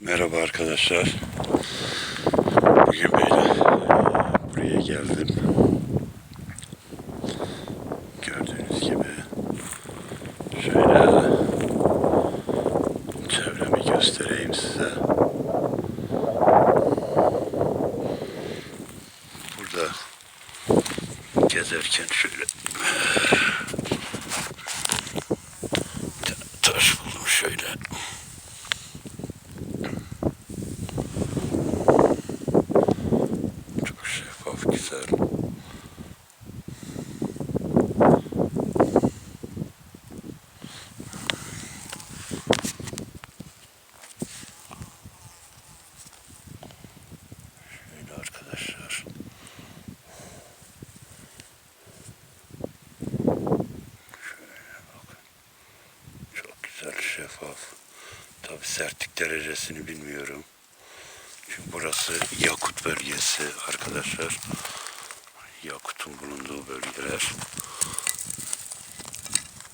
Merhaba arkadaşlar. Bugün böyle buraya geldim. Gördüğünüz gibi şöyle çevremi göstereyim size. Burada gezerken şöyle ta- taş buldum şöyle. Çok şeffaf, güzel. Şöyle arkadaşlar. Şöyle bakın. Çok güzel, şeffaf. Tabi sertlik derecesini bilmiyorum. Çünkü burası Yakut bölgesi arkadaşlar. Yakut'un bulunduğu bölgeler.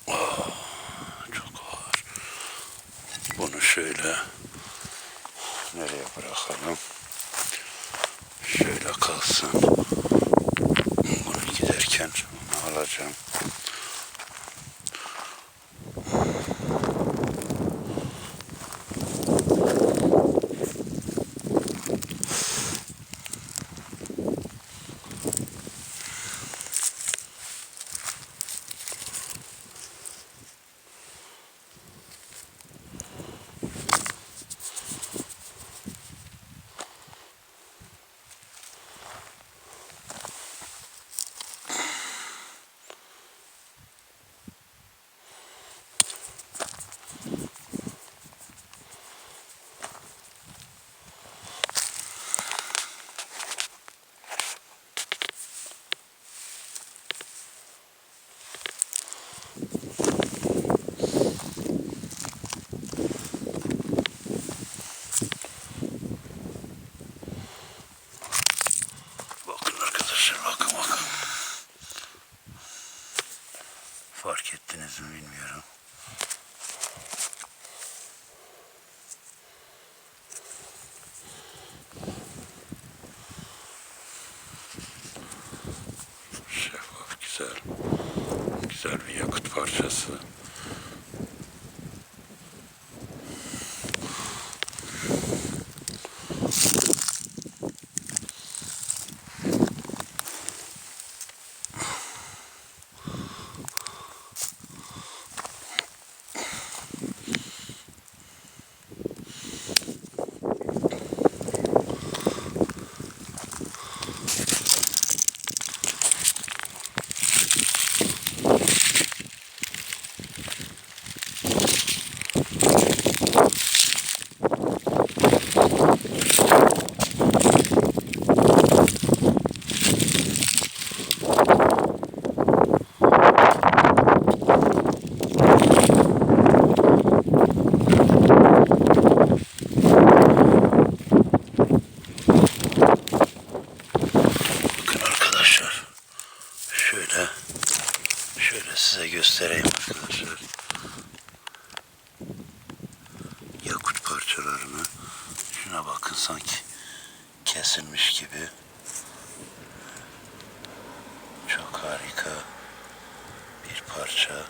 Ah, çok ağır. Bunu şöyle nereye bırakalım? Şöyle kalsın. Bunu giderken alacağım. Bakın arkadaşlar bakın bakın. Fark ettiniz mi bilmiyorum. Şeffaf güzel. Güzel bir yakıt parçası. Bakın arkadaşlar. Şöyle şöyle size göstereyim Yakut parçalarını şuna bakın sanki kesilmiş gibi. Çok harika bir parça.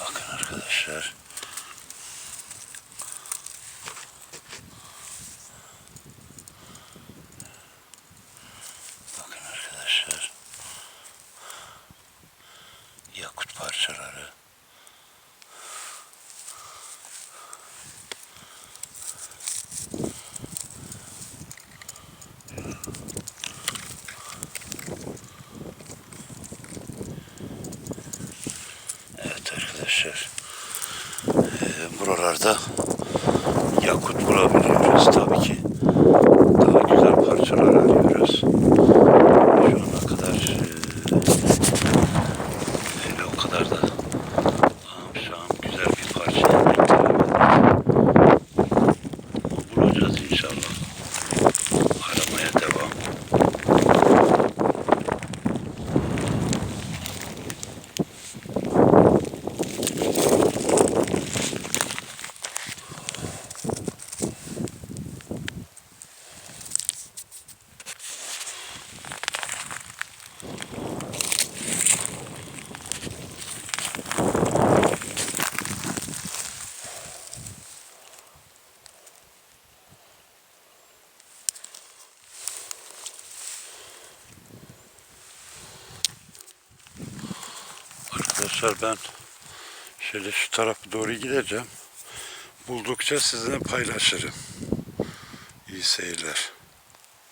Bakın arkadaşlar. Bakın arkadaşlar. Yakut parçaları. Evet arkadaşlar. Ee, buralarda yakut bulabiliyoruz tabii Arkadaşlar ben şöyle şu tarafa doğru gideceğim. Buldukça sizinle paylaşırım. İyi seyirler.